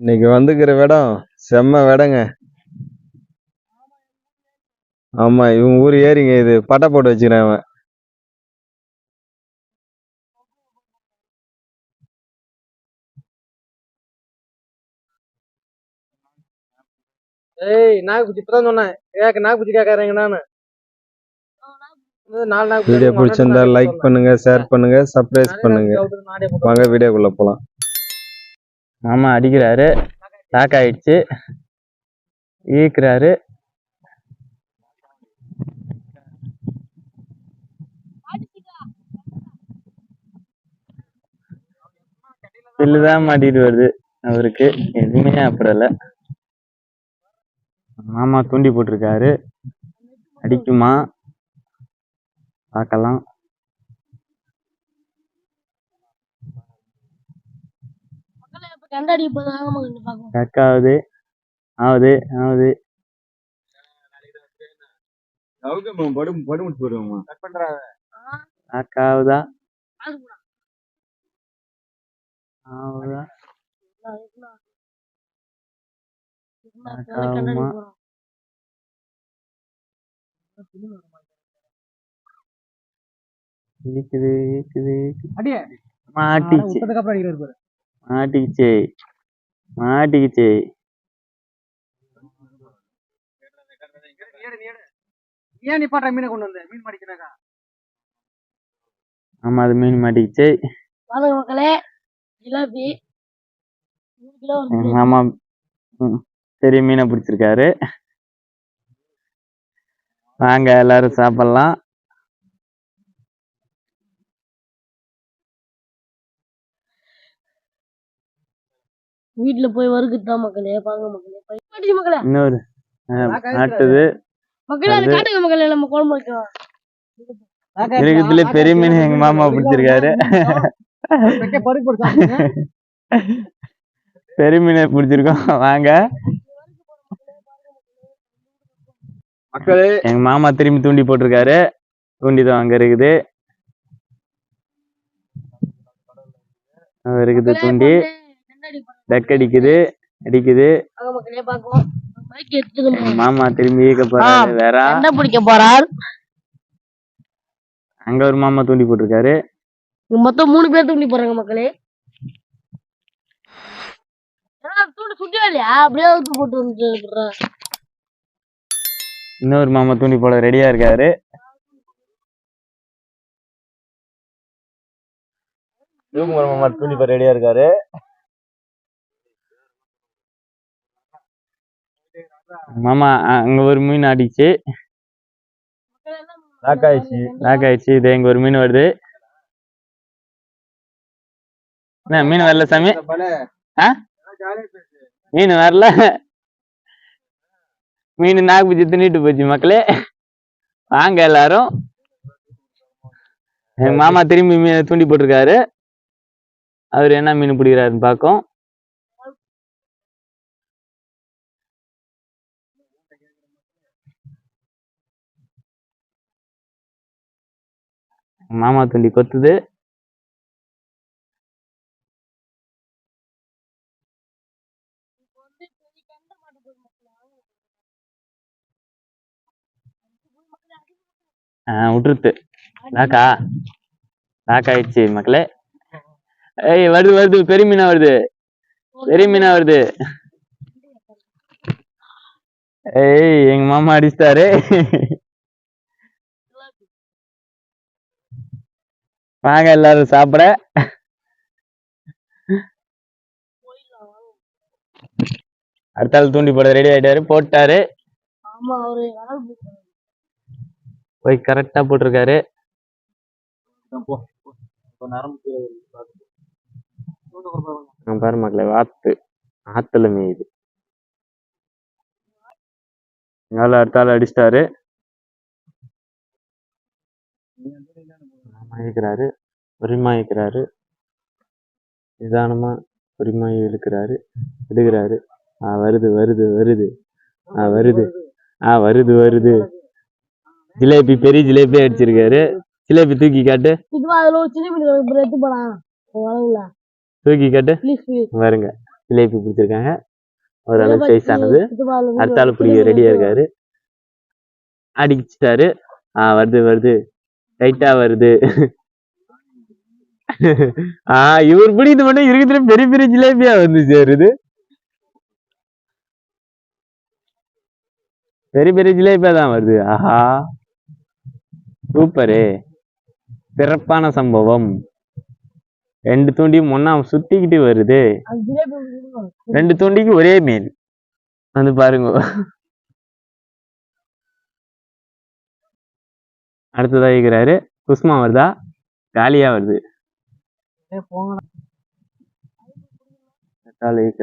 இன்னைக்கு வந்துக்கிற இடம் செம்ம இடங்க ஆமா இவங்க ஊர் ஏரிங்க இது. பட்டை போட்டு வச்சுக்கிறேன் அவன் ஏய் நாகப்பூச்சி இப்பதான் சொன்னேன். கேக்க நாகப்பூச்சி கேட்கறேங்க நானு. வீடியோ பிடிச்சிருந்தா லைக். பண்ணுங்க ஷேர் பண்ணுங்க நானே பண்ணுங்க. வாங்க வீடியோக்குள்ள போலாம். மாமா அடிக்கிறாரு. லாக் ஆயிடுச்சு. ஈக்குறாரு பில்லுதான் மாட்டிட்டு வருது. அவருக்கு. எதுவுமே அப்படல மாமா தூண்டி போட்டிருக்காரு. அடிக்குமா? பார்க்கலாம். கண்டாடி இப்போதான் மகன் பார்க்கணும் கக் ஆகுது ஆகுது லாக் ஆகுதா. போறோம் இருக்குது இருக்குது மாட்டிச்சு. மாட்டிக்கிச்சே. மாட்டிக்கிச்சே. ஏன் நீ பாட்டுற மீனை கொண்டு வந்த? மீன் மாடிக்கிறாக்கா ஆமா அது மீன் மாட்டிக்கிச்சே. வாங்க மக்களே ஜிலேபி மூணு கிலோ வந்து எங்க மாமா ம், பெரிய மீனை பிடிச்சிருக்காரு. வாங்க எல்லாரும் சாப்பிடலாம். வீட்டுல போய் வறுக்குதான் மக்களே? பாருங்க மக்களே. காட்டுச்சு மக்களே. இன்னொரு அஹ், மாட்டுது மக்களே அதை காட்டுங்க மக்களே நம்ம குழம்பு வைக்கலாம் இருக்கிறதுல பெரிய மீன் எங்க மாமா பிடிச்சிருக்காரு. பெரிய மீனை பிடிச்சிருக்கோம். வாங்க. மக்களே. எங்க மாமா திரும்பி தூண்டி போட்டிருக்காரு. தூண்டி தான் அங்க இருக்குது. அங்க இருக்குது தூண்டி. டக் அடிக்குது அடிக்குது. மாமா திரும்பி போறாரு வேற. என்ன பிடிக்க போறார்? அங்க ஒரு மாமா தூண்டி போட்டிருக்காரு. மொத்தம் மூணு பேர் தூண்டி போறாங்க மக்களே. இன்னொரு மாமா தூண்டி போட ரெடியா இருக்காரு. மாமா தூண்டி போட ரெடியா இருக்காரு. மாமா அங்க ஒரு மீன் அடிச்சு லாக் ஆயிடுச்சு. லாக் ஆயிடுச்சு. இது இங்க ஒரு மீன் வருது. என்ன மீன் வரல சாமி? ஆ? மீன் வரல. மீன் நாக்கு தின்னுட்டு போச்சு மக்களே. வாங்க எல்லாரும். எங்க மாமா திரும்பி மீன் தூண்டி போட்டிருக்காரு. அவர் என்ன மீன் பிடிக்கிறாருன்னு பார்க்கும் மாமா தூண்டி கொத்துது. விட்டுருத்து லாக்கா? லாக் ஆயிடுச்சு மக்களே. ஏய் வருது வருது. பெரிய மீனா வருது. பெரிய மீனா வருது. ஏய் எங்க மாமா அடிச்சிட்டாரு. வாங்க எல்லாரும் சாப்பிட. அடுத்த ஆள் தூண்டி போட ரெடி ஆயிட்டாரு போட்டாரு. ஆமா அவரு கடல் போய் கரெக்டா போட்டிருக்காரு. பாரு மக்களே வாத்து. ஆத்துல மேயுது. எங்கால அடுத்த ஆள் அடிச்சிட்டாரு. மயக்கிறாரு பொறிமாயிக்கிறாரு நிதானமா பொறிமாயி இழுக்கிறாரு எடுக்கிறாரு ஆ வருது வருது வருது. ஆ வருது. ஆ வருது வருது. ஜிலேபி பெரிய ஜிலேபி அடிச்சிருக்காரு. ஜிலேபி தூக்கி காட்டு. தூக்கி காட்டு. வருங்க. ஜிலேபி பிடிச்சிருக்காங்க. ஓரளவு சைஸ் ஆனது. அடுத்த ஆள் பிடிக்க ரெடியா இருக்காரு. அடிச்சிட்டாரு. ஆ வருது வருது. ரைட்டா வருது. ஆ இவர் பிடிக்கிறது மட்டும் இருக்கிற பெரிய பெரிய ஜிலேபியா வந்து சேருது. பெரிய பெரிய ஜிலேபியா தான் வருது. ஆஹா. சூப்பரு. சிறப்பான சம்பவம். ரெண்டு தூண்டியும் ஒண்ணா சுத்திக்கிட்டு வருது. ரெண்டு தூண்டிக்கு ஒரே மீன். வந்து பாருங்க. அடுத்ததா இருக்கிறாரு குஸ்மா வருதா? காலியா வருது.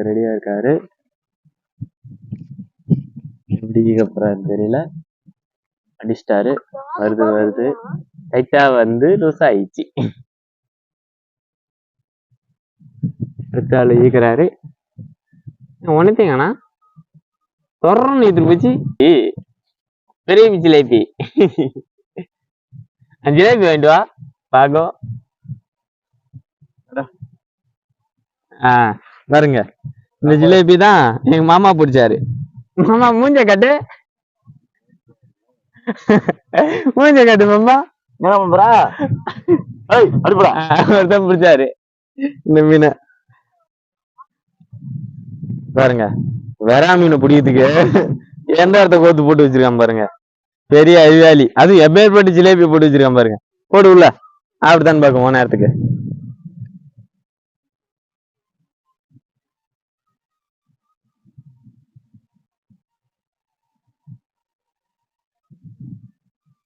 ரெடியா இருக்காரு. எப்படி போறாரு தெரியல. அடிச்சிட்டாரு. வருது வருது. டைட்டா வந்து லூஸ் ஆயிடுச்சு. அடுத்த ஆள் ஈக்கிறாரு ஒன்னுத்தீங்கண்ணா தொடர்ந்து இது போச்சு. பெரிய ஜிலேபி ஜிலேபி வாங்கிட்டு வா பாக்கோ ஆ பாருங்க இந்த ஜிலேபி தான் எங்க மாமா பிடிச்சாரு மாமா மூஞ்ச கட்டு மூஞ்ச கட்டு மாமா என்ன பண்றா ஏய் அடிப்படா ஒருத்தன் பிடிச்சாரு இந்த மீனை பாருங்க வெறா மீனை பிடிக்கிறதுக்கு எந்த இடத்த கோத்து போட்டு வச்சிருக்கான் பாருங்க பெரிய அறிவாளி. அது எப்பேற்பட்டு ஜிலேபி போட்டு வச்சிருக்கான் பாருங்க. போடு உள்ள. அப்படித்தான் பார்க்கும் நேரத்துக்கு.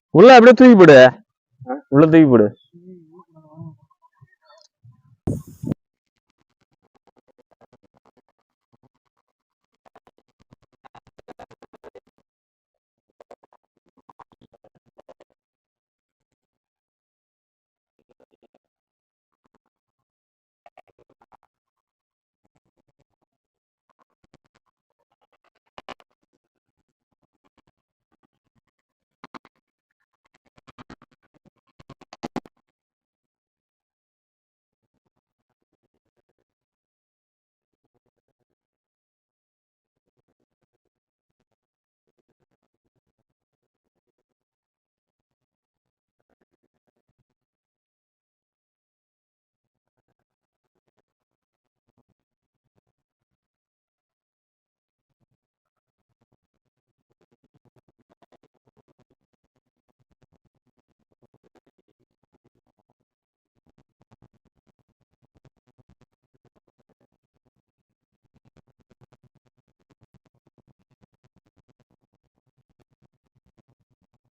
உள்ள அப்படியே தூக்கி போடு. உள்ள தூக்கி போடு.